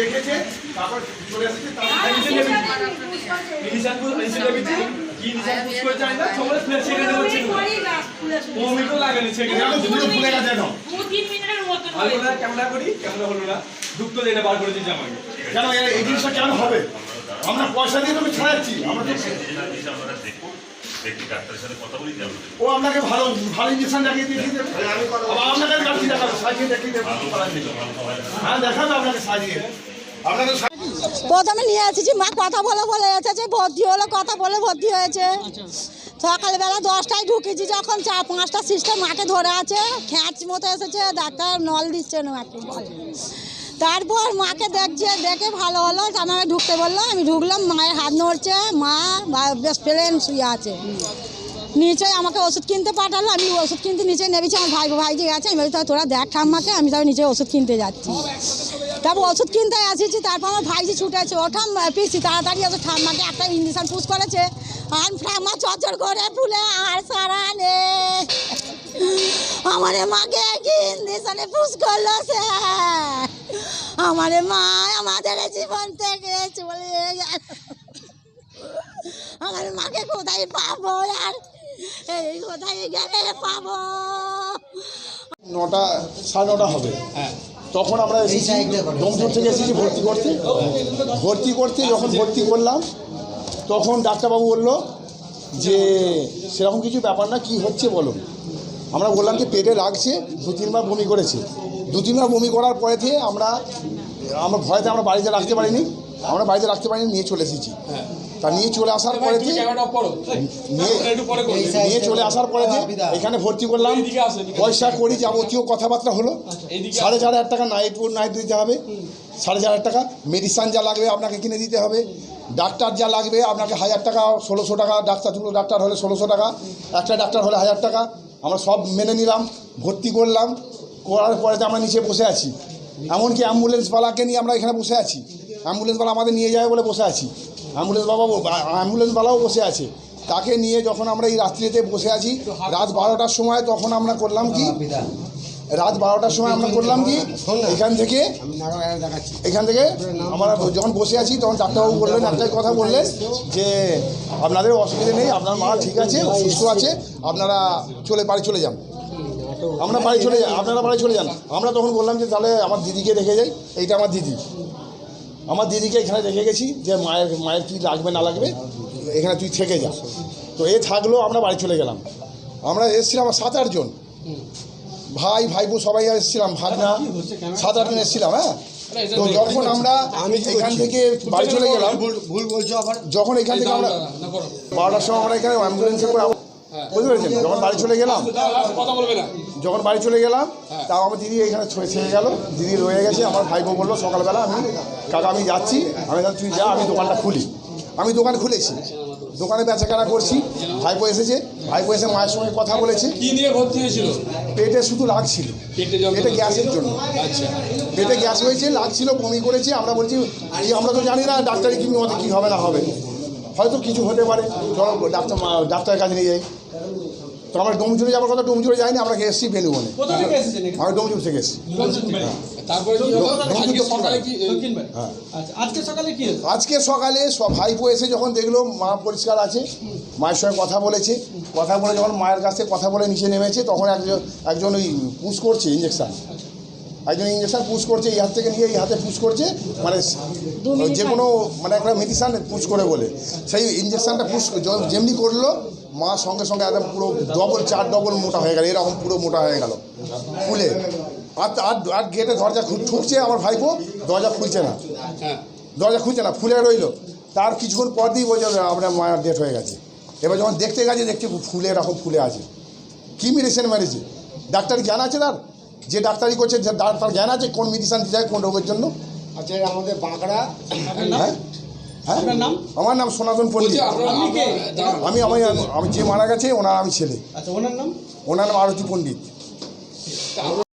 দেখেছে তারপর চলে কি পুশ করে যায় না সবাই হচ্ছে। মোমিটো লাগেনি সেকেন্ডে আমি দুটো গেছে এখন ক্যামেরা করি ক্যামেরা হলো না। দুঃখ তো এটা বার করে দিয়েছে আমাকে। কেন এই জিনিসটা কেন হবে? আমরা পয়সা দিয়ে তুমি ছাড়াচ্ছি। আমরা তো আমরা দেখি দেখি ডাক্তারের সাথে কথা বলি যাব ও আপনাকে ভালো ভালো ইঞ্জেকশন লাগিয়ে দিয়ে দিতে আপনাকে গাড়ি সাজিয়ে দেখিয়ে দেবে। হ্যাঁ দেখাবে আপনাকে সাজিয়ে। প্রথমে নিয়ে এসেছি, মা কথা বলে বলে এসেছে, ভর্তি হলো, কথা বলে ভর্তি হয়েছে। সকালবেলা দশটায় ঢুকেছি, যখন চার পাঁচটা সিস্টেম মাকে ধরে আছে, খ্যাঁচ মতো এসেছে, ডাক্তার নল দিচ্ছে না তারপর মাকে দেখছে, দেখে ভালো হলো আমাকে ঢুকতে বলল, আমি ঢুকলাম, মায়ের হাত নড়ছে, মা বেশ প্লেন, শুয়ে আছে। নিচে আমাকে ওষুধ কিনতে পাঠালো, আমি ওষুধ কিনতে নিচে নেমেছি, আমার ভাই ভাই যে গেছে, আমি তোরা দেখ ঠাম্মাকে, আমি তাও নিচে ওষুধ কিনতে যাচ্ছি। তারপর ওষুধ কিনতে আসিছি তারপর আমার ভাইজি ছুটেছে ও ঠাম পিসি তাড়াতাড়ি ওদের ঠাম্মাকে একটা ইঞ্জেকশন পুশ করেছে। আর ঠাম্মা চচর করে ফুলে আর সারা নে। আমার মাকে কি ইঞ্জেকশনে পুশ করল সে? আমার মা আমাদের জীবন থেকে চলে গেল। আমার মাকে কোথায় পাবো আর এই কোথায় গেলে পাবো? নটা সাড়ে নটা হবে। তখন আমরা এসেছি ডোমজোর থেকে এসেছি ভর্তি করতে। ভর্তি করতে যখন ভর্তি করলাম তখন ডাক্তারবাবু বলল যে সেরকম কিছু ব্যাপার না কি হচ্ছে বলো? আমরা বললাম যে পেটে লাগছে দু তিনবার বমি করেছে। দু তিনবার বমি করার পরেতে আমরা আমরা ভয়তে আমরা বাড়িতে রাখতে পারিনি। আমরা বাড়িতে রাখতে পারিনি নিয়ে চলে এসেছি। তা নিয়ে চলে আসার পরে থেকে নিয়ে চলে আসার পরে এখানে ভর্তি করলাম। পয়সা করি যাবতীয় কথাবার্তা হলো। সাড়ে চার হাজার টাকা নাইট নাইট দিতে হবে। সাড়ে চার হাজার টাকা মেডিসিন যা লাগবে আপনাকে কিনে দিতে হবে। ডাক্তার যা লাগবে আপনাকে হাজার টাকা ষোলোশো টাকা ডাক্তার দুটো ডাক্তার হলে ষোলোশো টাকা একটা ডাক্তার হলে হাজার টাকা। আমরা সব মেনে নিলাম ভর্তি করলাম। করার পরে তো আমরা নিচে বসে আছি। এমনকি অ্যাম্বুলেন্সওয়ালাকে নিয়ে আমরা এখানে বসে আছি। অ্যাম্বুলেন্সওয়ালা আমাদের নিয়ে যাবে বলে বসে আছি। অ্যাম্বুলেন্স বাবা অ্যাম্বুলেন্সওয়ালাও বসে আছে। তাকে নিয়ে যখন আমরা এই রাত্রিতে বসে আছি, রাত বারোটার সময় তখন আমরা করলাম কি? রাত বারোটার সময় আমরা করলাম কি? এখান থেকে এখান থেকে আমরা যখন বসে আছি, তখন ডাক্তারবাবু বললেন, একটাই কথা বললেন যে, আপনাদের অসুবিধা নেই, আপনার মা ঠিক আছে, সুস্থ আছে, আপনারা চলে, বাড়ি চলে যান। আমরা বাড়ি চলে যান আপনারা বাড়ি চলে যান। আমরা তখন বললাম যে, তাহলে আমার দিদিকে রেখে যাই, এইটা আমার দিদি। আমার দিদিকে এখানে রেখে গেছি যে মায়ের মায়ের কী লাগবে না লাগবে এখানে তুই থেকে যা। তো এ থাকল আমরা বাড়ি চলে গেলাম। আমরা এসেছিলাম সাত আটজন ভাই ভাইপো সবাই এসেছিলাম ভাগনা। সাত আটজন এসেছিলাম হ্যাঁ? তো যখন আমরা আমি এখান থেকে বাড়ি চলে গেলাম ভুল বলছো আবার। যখন এখান থেকে আমরা বারোটার সময় আমরা এখানে অ্যাম্বুলেন্সে করে বুঝতে পেরেছেন? যখন বাড়ি চলে গেলাম যখন বাড়ি চলে গেলাম তাও আমার দিদি এখানে ছেড়ে গেল। দিদি রয়ে গেছে আমার ভাইপো বলল সকালবেলা আমি কাকা আমি যাচ্ছি। আমি তুই যা আমি দোকানটা খুলি। আমি দোকান খুলেছি। দোকানে বেচাকেনা করছি। ভাইপো এসেছে। ভাইপো এসে মায়ের সঙ্গে কথা বলেছে। কি নিয়ে ভর্তি হয়েছিল পেটে শুধু লাগছিল পেটে গ্যাসের জন্য। আচ্ছা। পেটে গ্যাস হয়েছে লাগছিল বমি করেছে। আমরা বলছি আমরা তো জানি না ডাক্তারি কি মতে কী হবে না হবে। হয়তো কিছু হতে পারে। চলো ডাক্তার ডাক্তারের কাছে নিয়ে যাই। তো আমরা ডোমজুড়ে যাওয়ার কথা ডোমজুড়ে যাইনি আমরা এসেছি বেলুবনে বনে। আমরা ডোমচুর ডোমজুড় থেকে এসেছি আজকে সকালে সব ভাইপো এসে যখন দেখল মা পরিষ্কার আছে মায়ের সঙ্গে কথা বলেছে। কথা বলে যখন মায়ের কাছে কথা বলে নিচে নেমেছে তখন একজন একজন ওই পুষ করছে ইঞ্জেকশান একজন ইঞ্জেকশন পুশ করছে এই হাত থেকে নিয়ে এই হাতে পুশ করছে মানে যে কোনো মানে একটা মেডিসান পুশ করে বলে। সেই ইঞ্জেকশনটা পুশ যেমনি করল মা সঙ্গে সঙ্গে একদম পুরো ডবল চার ডবল মোটা হয়ে গেল এরকম পুরো মোটা হয়ে গেল। খুলে। আর আর আর গেটে দরজা ঠুকছে আমার ভাইপো দরজা খুলছে না। হ্যাঁ। দরজা খুলছে না ফুলে রইল। তার কিছুক্ষণ পর দিয়ে বলছে আপনার মায়ের ডেট হয়ে গেছে। এবার যখন দেখতে গেছে দেখছে ফুলে এরকম ফুলে আছে। কী মেডিসিন মেরেছে? ডাক্তার জ্ঞান আছে তার? যে ডাক্তারি করছে ডাক্তার তার তার জ্ঞান আছে কোন মেডিসিন দিতে হয় কোন রোগের জন্য। আচ্ছা আমাদের বাঁকড়া হ্যাঁ? হ্যাঁ? নাম? আমার নাম সনাতন পন্ডিত। আমি আমি আমি যে মারা গেছে ওনার আমি ছেলে। আচ্ছা ওনার নাম? ওনার নাম আরতি পণ্ডিত।